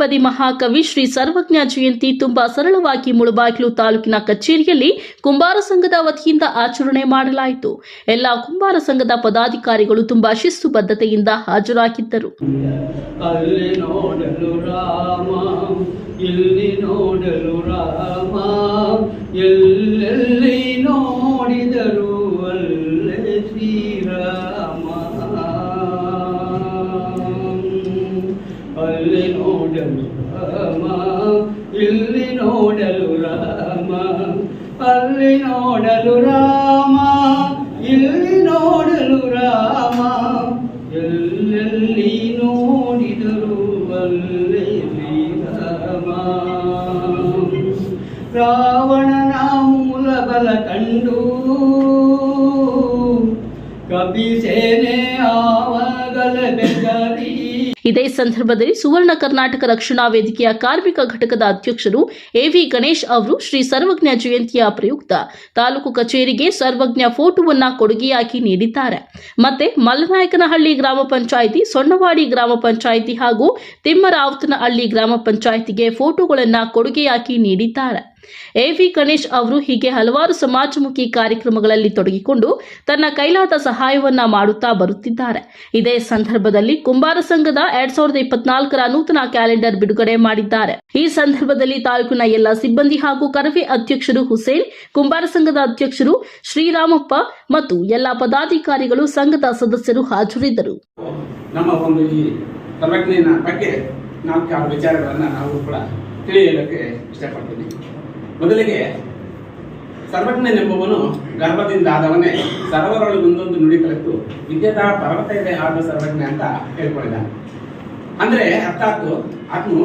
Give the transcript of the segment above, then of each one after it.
ದ್ವಿಪದಿ ಮಹಾಕವಿ ಶ್ರೀ ಸರ್ವಜ್ಞ ಜಯಂತಿ ತುಂಬಾ ಸರಳವಾಗಿ ಮುಳಬಾಗಿಲು ತಾಲೂಕಿನ ಕಚೇರಿಯಲ್ಲಿ ಕುಂಬಾರ ಸಂಘದ ವತಿಯಿಂದ ಆಚರಣೆ ಮಾಡಲಾಯಿತು ಎಲ್ಲ ಕುಂಬಾರ ಸಂಘದ ಪದಾಧಿಕಾರಿಗಳು ತುಂಬಾ ಶಿಸ್ತುಬದ್ಧತೆಯಿಂದ ಹಾಜರಾಗಿದ್ದರು ಅಲ್ಲಿ ರಾಮ ಇಲ್ಲಿ ನೋಡಲು ರಾಮ, ಅಲ್ಲೇ ನೋಡಲು ರಾಮ, ಇಲ್ಲಿ ನೋಡಲು ರಾಮ ರಾಮ ರಾಮ ಎಲ್ಲೆಲ್ಲಿ ನೋಡಿದರು ಅಲ್ಲೇ ಶ್ರೀರಾಮ. ರಾವಣನ ಮೂಲ ಬಲ ಕಂಡು, ಕಪಿಸೇನೆ ಆವಗಲ ಬೆದರಿ ಇದೇ ಸಂದರ್ಭದಲ್ಲಿ ಸುವರ್ಣ ಕರ್ನಾಟಕ ರಕ್ಷಣಾ ವೇದಿಕೆಯ ಕಾರ್ಮಿಕ ಘಟಕದ ಅಧ್ಯಕ್ಷರು ಎವಿ ಗಣೇಶ್ ಅವರು ಶ್ರೀ ಸರ್ವಜ್ಞ ಜಯಂತಿಯ ಪ್ರಯುಕ್ತ. ತಾಲೂಕು ಕಚೇರಿಗೆ ಸರ್ವಜ್ಞ ಫೋಟೋವನ್ನ ಕೊಡುಗೆಯಾಗಿ ನೀಡಿದ್ದಾರೆ. ಮತ್ತೆ ಮಲ್ಲನಾಯಕನಹಳ್ಳಿ ಗ್ರಾಮ ಪಂಚಾಯಿತಿ ಸೊಣ್ಣವಾಡಿ ಗ್ರಾಮ ಪಂಚಾಯಿತಿ ಹಾಗೂ ತಿಮ್ಮರಾವತನಹಳ್ಳಿ ಗ್ರಾಮ ಪಂಚಾಯಿತಿಗೆ ಫೋಟೋಗಳನ್ನು ಕೊಡುಗೆಯಾಗಿ ನೀಡಿದ್ದಾರೆ. ಎವಿ ಗಣೇಶ್ ಅವರು ಹೀಗೆ ಹಲವಾರು ಸಮಾಜಮುಖಿ ಕಾರ್ಯಕ್ರಮಗಳಲ್ಲಿ ತೊಡಗಿಕೊಂಡು ತನ್ನ ಕೈಲಾದ ಸಹಾಯವನ್ನ ಮಾಡುತ್ತಾ ಬರುತ್ತಿದ್ದಾರೆ. ಇದೇ ಸಂದರ್ಭದಲ್ಲಿ ಕುಂಬಾರ ಸಂಘದ ಎರಡ್ ಸಾವಿರದ ಇಪ್ಪತ್ನಾಲ್ಕರ ನೂತನ ಕ್ಯಾಲೆಂಡರ್ ಬಿಡುಗಡೆ ಮಾಡಿದ್ದಾರೆ. ಈ ಸಂದರ್ಭದಲ್ಲಿ ತಾಲೂಕಿನ ಎಲ್ಲ ಸಿಬ್ಬಂದಿ ಹಾಗೂ ಕರವೇ ಅಧ್ಯಕ್ಷರು ಹುಸೇನ್, ಕುಂಬಾರ ಸಂಘದ ಅಧ್ಯಕ್ಷರು ಶ್ರೀರಾಮಪ್ಪ ಮತ್ತು ಎಲ್ಲ ಪದಾಧಿಕಾರಿಗಳು ಸಂಘದ ಸದಸ್ಯರು ಹಾಜರಿದ್ದರು. ನಮ್ಮ ಒಂದು ಈ ಬಗ್ಗೆ ವಿಚಾರಗಳನ್ನು ನಾವು ಕೂಡ ತಿಳಿಯಲಿಕ್ಕೆ ಇಷ್ಟಪಡ್ತೀನಿ. ಮೊದಲಿಗೆ ಸರ್ವಜ್ಞನೆಂಬುವನು ಗರ್ಭದಿಂದ ಆದವನೇ ಸರ್ವರೊಳಗೊಂದೊಂದು ನುಡಿ ಕಲಿತು ವಿದ್ಯೆದ ಪರ್ವತ ಇದೆ ಆದ ಸರ್ವಜ್ಞ ಅಂತ ಹೇಳ್ಕೊಂಡಿದ್ದಾನೆ. ಅಂದ್ರೆ ಅರ್ಥಾತ್ ಅದನ್ನು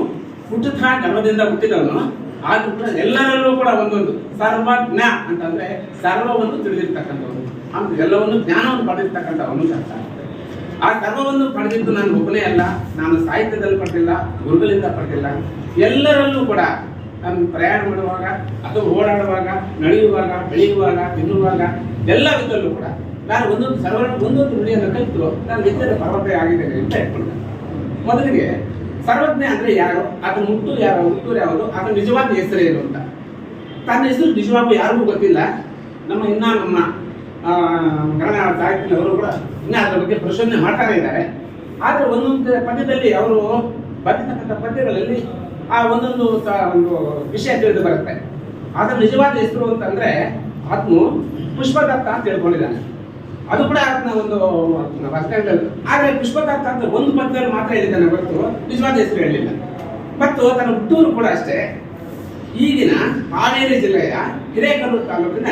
ಹುಟ್ಟುತ್ತ ಗರ್ಭದಿಂದ ಹುಟ್ಟಿದವನು ಕೂಡ ಎಲ್ಲರಲ್ಲೂ ಕೂಡ ಒಂದೊಂದು ಸರ್ವಜ್ಞ ಅಂತಂದ್ರೆ ಸರ್ವವನ್ನು ತಿಳಿದಿರ್ತಕ್ಕಂಥವನು. ಅಂತ ಎಲ್ಲವನ್ನು ಜ್ಞಾನವನ್ನು ಪಡೆದಿರ್ತಕ್ಕಂಥವನು ಅರ್ಥ ಆ ಸರ್ವವನ್ನು ಪಡೆದಿದ್ದು ನಾನು ಒಬ್ಬನೇ ಅಲ್ಲ, ನಾನು ಸಾಹಿತ್ಯದಲ್ಲಿ ಪಡೆದಿಲ್ಲ, ಗುರುಗಳಿಂದ ಪಡೆದಿಲ್ಲ, ಎಲ್ಲರಲ್ಲೂ ಕೂಡ ನಾನು ಪ್ರಯಾಣ ಮಾಡುವಾಗ ಅಥವಾ ಓಡಾಡುವಾಗ, ನಡೆಯುವಾಗ, ಬೆಳೆಯುವಾಗ, ತಿನ್ನುವಾಗ ಎಲ್ಲ ವಿಧದಲ್ಲೂ ಕೂಡ ನಾನು ಒಂದೊಂದು ಸರ್ವ ಒಂದೊಂದು ನುಡಿಯನ್ನು ಕಲಿತು ನಾನು ವಿದ್ಯೆಯ ಪರ್ವತ ಆಗಿದೆ ಅಂತ ಹೇಳ್ಕೊಂಡೆ. ಮೊದಲಿಗೆ ಸರ್ವಜ್ಞ ಅಂದ್ರೆ ಯಾರು? ಅದು ಮುಟ್ಟು ಯಾರು ಹುಟ್ಟೂರು ಯಾವುದು? ಅದರ ನಿಜವಾದ ಹೆಸರೇನು ಅಂತ. ತನ್ನ ಹೆಸರು ನಿಜವಾಗೂ ಯಾರಿಗೂ ಗೊತ್ತಿಲ್ಲ. ನಮ್ಮ ಇನ್ನೂ ನಮ್ಮ ಕನ್ನಡ ಸಾಹಿತ್ಯದವರು ಕೂಡ ಇನ್ನೂ ಅದರ ಬಗ್ಗೆ ಪ್ರಶ್ನೆ ಮಾಡ್ತಾನೆ ಇದ್ದಾರೆ. ಆದ್ರೆ ಒಂದೊಂದು ಪದ್ಯದಲ್ಲಿ ಅವರು ಬರೆದಿರ್ತಕ್ಕಂಥ ಪದ್ಯಗಳಲ್ಲಿ ಆ ಒಂದೊಂದು ಒಂದು ವಿಷಯ ತಿಳಿದು ಬರುತ್ತೆ. ಆದ್ರೆ ನಿಜವಾದ ಹೆಸರು ಅಂತಂದ್ರೆ ಆತ್ಮ ಪುಷ್ಪದತ್ತ ಅಂತ ತಿಳ್ಕೊಂಡಿದ್ದಾನೆ. ಅದು ಕೂಡ ಆತನ ಒಂದು ಆದ್ರೆ ಪುಷ್ಪದತ್ತ ಅಂತ ಒಂದು ಪದ್ಯದಲ್ಲಿ ಮಾತ್ರ ಹೇಳಿದ್ದಾನೆ ಹೊರತು ನಿಜವಾದ ಹೆಸರು ಹೇಳಲಿಲ್ಲ. ಮತ್ತು ತನ್ನ ಹುಟ್ಟೂರು ಕೂಡ ಅಷ್ಟೇ. ಈಗಿನ ಹಾವೇರಿ ಜಿಲ್ಲೆಯ ಹಿರೇಕಲ್ಲೂರು ತಾಲೂಕಿನ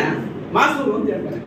ಮಾಸೂರು ಅಂತ ಹೇಳ್ತಾರೆ